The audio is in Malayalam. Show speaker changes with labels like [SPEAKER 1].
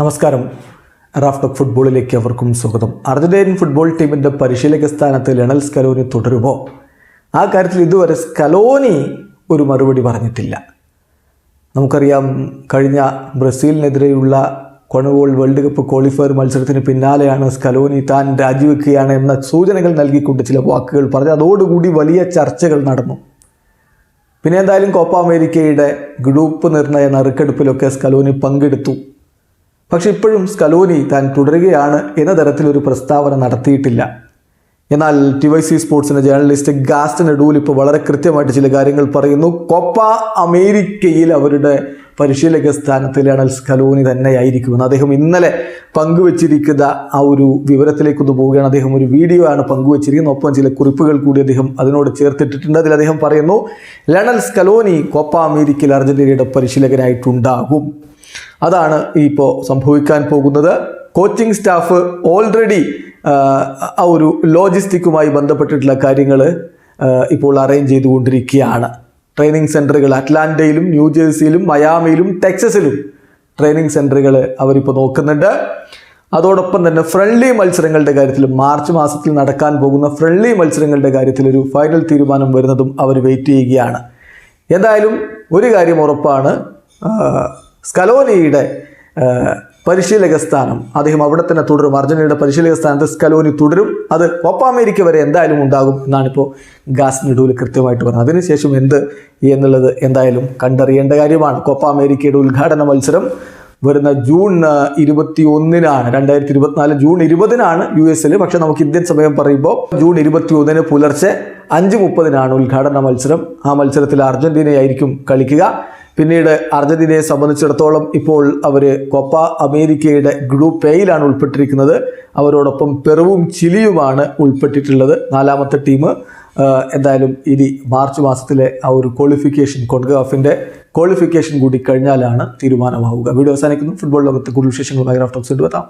[SPEAKER 1] നമസ്കാരം. റാഫ്റ്റോക്ക് ഫുട്ബോളിലേക്ക് അവർക്കും സ്വാഗതം. അർജന്റീൻ ഫുട്ബോൾ ടീമിന്റെ പരിശീലക സ്ഥാനത്ത് ലണൽ സ്കലോനി തുടരുമോ? ആ കാര്യത്തിൽ ഇതുവരെ സ്കലോനി ഒരു മറുപടി പറഞ്ഞിട്ടില്ല. നമുക്കറിയാം കഴിഞ്ഞ ബ്രസീലിനെതിരെയുള്ള കൊണവോൾ വേൾഡ് കപ്പ് ക്വാളിഫയർ മത്സരത്തിന് പിന്നാലെയാണ് സ്കലോനി താൻ രാജിവെക്കുകയാണ് എന്ന സൂചനകൾ നൽകിക്കൊണ്ട് ചില വാക്കുകൾ പറഞ്ഞു അതോടുകൂടി വലിയ ചർച്ചകൾ നടന്നു. പിന്നെ എന്തായാലും കോപ്പ അമേരിക്കയുടെ ഗ്രൂപ്പ് നിർണയ നറുക്കെടുപ്പിലൊക്കെ സ്കലോനി പങ്കെടുത്തു. പക്ഷെ ഇപ്പോഴും സ്കലോനി താൻ തുടരുകയാണ് എന്ന തരത്തിലൊരു പ്രസ്താവന നടത്തിയിട്ടില്ല. എന്നാൽ ടി വൈ സി സ്പോർട്സിന്റെ ജേർണലിസ്റ്റ് ഗാസ്റ്റൻ എഡൂൽ ഇപ്പോൾ വളരെ കൃത്യമായിട്ട് ചില കാര്യങ്ങൾ പറയുന്നു. കൊപ്പ അമേരിക്കയിൽ അവരുടെ പരിശീലക സ്ഥാനത്ത് ലണൽ സ്കലോനി തന്നെയായിരിക്കുമെന്ന് അദ്ദേഹം ഇന്നലെ പങ്കുവച്ചിരിക്കുന്ന ആ ഒരു വിവരത്തിലേക്കൊന്ന് പോവുകയാണ്. അദ്ദേഹം ഒരു വീഡിയോ ആണ് പങ്കുവച്ചിരിക്കുന്നത്. ഒപ്പം ചില കുറിപ്പുകൾ കൂടി അദ്ദേഹം അതിനോട് ചേർത്തിട്ടിട്ടുണ്ട്. അതിൽ അദ്ദേഹം പറയുന്നു ലണൽ സ്കലോനി കോപ്പ അമേരിക്കയിൽ അർജന്റീനയുടെ പരിശീലകനായിട്ടുണ്ടാകും. അതാണ് ഇപ്പോൾ സംഭവിക്കാൻ പോകുന്നത്. കോച്ചിങ് സ്റ്റാഫ് ഓൾറെഡി ആ ഒരു ലോജിസ്റ്റിക്കുമായി ബന്ധപ്പെട്ടിട്ടുള്ള കാര്യങ്ങൾ ഇപ്പോൾ അറേഞ്ച് ചെയ്തുകൊണ്ടിരിക്കുകയാണ്. ട്രെയിനിങ് സെന്ററുകൾ അറ്റ്ലാന്റയിലും ന്യൂജേഴ്സിയിലും മയാമിയിലും ടെക്സസിലും ട്രെയിനിങ് സെന്ററുകൾ അവരിപ്പോൾ നോക്കുന്നുണ്ട്. അതോടൊപ്പം തന്നെ ഫ്രണ്ട്ലി മത്സരങ്ങളുടെ കാര്യത്തിൽ മാർച്ച് മാസത്തിൽ നടക്കാൻ പോകുന്ന ഫ്രണ്ട്ലി മത്സരങ്ങളുടെ കാര്യത്തിൽ ഒരു ഫൈനൽ തീരുമാനം വരുന്നതും അവർ വെയിറ്റ് ചെയ്യുകയാണ്. എന്തായാലും ഒരു കാര്യം ഉറപ്പാണ്. സ്കലോനിയുടെ പരിശീലക സ്ഥാനം അദ്ദേഹം അവിടെ തന്നെ തുടരും. അർജന്റീനയുടെ പരിശീലക സ്ഥാനത്ത് സ്കലോനി തുടരും. അത് കോപ്പ അമേരിക്ക വരെ എന്തായാലും ഉണ്ടാകും എന്നാണിപ്പോൾ ഗാസ് നെടുവിൽ കൃത്യമായിട്ട് പറഞ്ഞത്. അതിനുശേഷം എന്ത് എന്നുള്ളത് എന്തായാലും കണ്ടറിയേണ്ട കാര്യമാണ്. കോപ്പ അമേരിക്കയുടെ ഉദ്ഘാടന മത്സരം വരുന്ന ജൂൺ ഇരുപത്തി ഒന്നിനാണ് രണ്ടായിരത്തി ഇരുപത്തിനാല് ജൂൺ ഇരുപതിനാണ് യു എസിൽ പക്ഷെ നമുക്ക് ഇന്ത്യൻ സമയം പറയുമ്പോൾ ജൂൺ ഇരുപത്തി ഒന്നിന് പുലർച്ചെ അഞ്ച് മുപ്പതിനാണ് ഉദ്ഘാടന മത്സരം. ആ മത്സരത്തിൽ അർജന്റീനയായിരിക്കും കളിക്കുക. പിന്നീട് അർജന്റീനയെ സംബന്ധിച്ചിടത്തോളം ഇപ്പോൾ അവർ കൊപ്പ അമേരിക്കയുടെ ഗ്രൂപ്പ് എയിലാണ് ഉൾപ്പെട്ടിരിക്കുന്നത്. അവരോടൊപ്പം പെറുവും ചിലിയുമാണ് ഉൾപ്പെട്ടിട്ടുള്ളത്. നാലാമത്തെ ടീം എന്തായാലും ഇനി മാർച്ച് മാസത്തിലെ ആ ഒരു ക്വാളിഫിക്കേഷൻ കൊൺഗാഫിന്റെ ക്വാളിഫിക്കേഷൻ കൂടി കഴിഞ്ഞാലാണ് തീരുമാനമാവുക. വീഡിയോ അവസാനിക്കുന്നു. ഫുട്ബോൾ ലോകത്തെ കൂടുതൽ വിശേഷങ്ങളുമായി റാഫ്റ്റോക്സ് എത്താം.